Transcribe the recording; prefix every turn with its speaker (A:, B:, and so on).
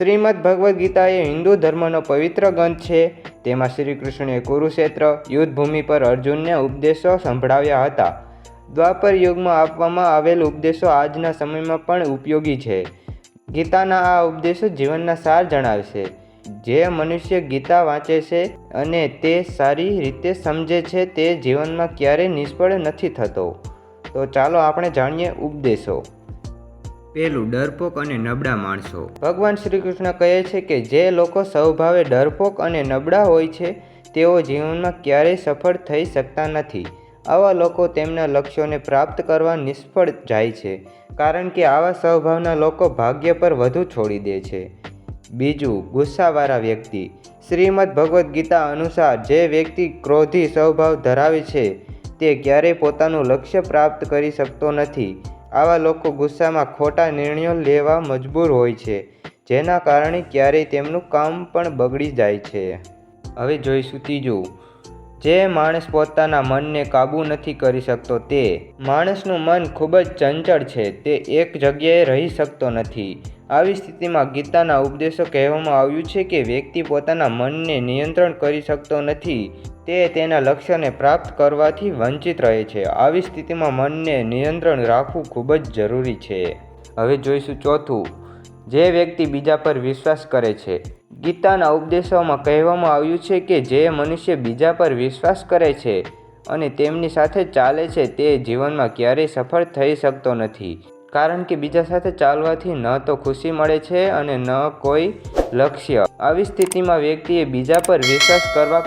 A: શ્રીમદ ભગવદ્ ગીતા એ હિન્દુ ધર્મનો પવિત્ર ગ્રંથ છે. તેમાં શ્રી કૃષ્ણએ કુરુક્ષેત્ર, યુદ્ધભૂમિ પર અર્જુનને ઉપદેશો સંભળાવ્યા હતા. દ્વાપર યુગમાં આપવામાં આવેલ ઉપદેશો આજના સમયમાં પણ ઉપયોગી છે. ગીતાના આ ઉપદેશો જીવનના સાર જણાવશે. જે મનુષ્ય ગીતા વાંચે છે અને તે સારી રીતે સમજે છે તે જીવનમાં ક્યારેય નિષ્ફળ નથી થતો. તો ચાલો આપણે જાણીએ ઉપદેશો. પેલું ડરપોક અને નબળા માણસો. ભગવાન શ્રી કૃષ્ણ કહે છે કે જે લોકો સ્વભાવે ડરપોક અને નબળા હોય છે, તેઓ જીવનમાં ક્યારેય સફળ થઈ શકતા નથી. આવા લોકો તેમના લક્ષ્યોને પ્રાપ્ત કરવા નિષ્ફળ જાય છે, કારણ કે આવા સ્વભાવના લોકો ભાગ્ય પર વધુ છોડી દે છે. બીજું, ગુસ્સાવાળા વ્યક્તિ. શ્રીમદ ભગવદ્ ગીતા અનુસાર જે વ્યક્તિ ક્રોધી સ્વભાવ ધરાવે છે, તે ક્યારેય પોતાનું લક્ષ્ય પ્રાપ્ત કરી શકતો નથી. આવા લોકો ગુસ્સામાં ખોટા નિર્ણયો લેવા મજબૂર હોય છે, જેના કારણે ક્યારેય તેમનું કામ પણ બગડી જાય છે. હવે જોઈશું ત્રીજું જે માણસ પોતાના મનને કાબૂ નથી કરી શકતો તે, માણસનું મન ખૂબ જ ચંચળ છે, તે એક જગ્યાએ રહી શકતો નથી. આવી સ્થિતિમાં ગીતાના ઉપદેશો કહેવામાં આવ્યું છે કે વ્યક્તિ પોતાના મનને નિયંત્રણ કરી શકતો નથી, તે તેના લક્ષ્યને પ્રાપ્ત કરવાથી વંચિત રહે છે. આવી સ્થિતિમાં મનને નિયંત્રણ રાખવું ખૂબ જ જરૂરી છે. હવે જોઈશું ચોથું. જે વ્યક્તિ બીજા પર વિશ્વાસ કરે છે. ગીતાના ઉપદેશોમાં કહેવામાં આવ્યું છે કે જે મનુષ્ય બીજા પર વિશ્વાસ કરે છે અને તેમની સાથે ચાલે છે તે જીવનમાં ક્યારેય સફળ થઈ શકતો નથી. કારણ કે બીજા સાથે ચાલવાથી ન તો ખુશી મળે છે અને ન કોઈ લક્ષ્ય. આવી સ્થિતિમાં વ્યક્તિએ બીજા પર વિશ્વાસ કરવા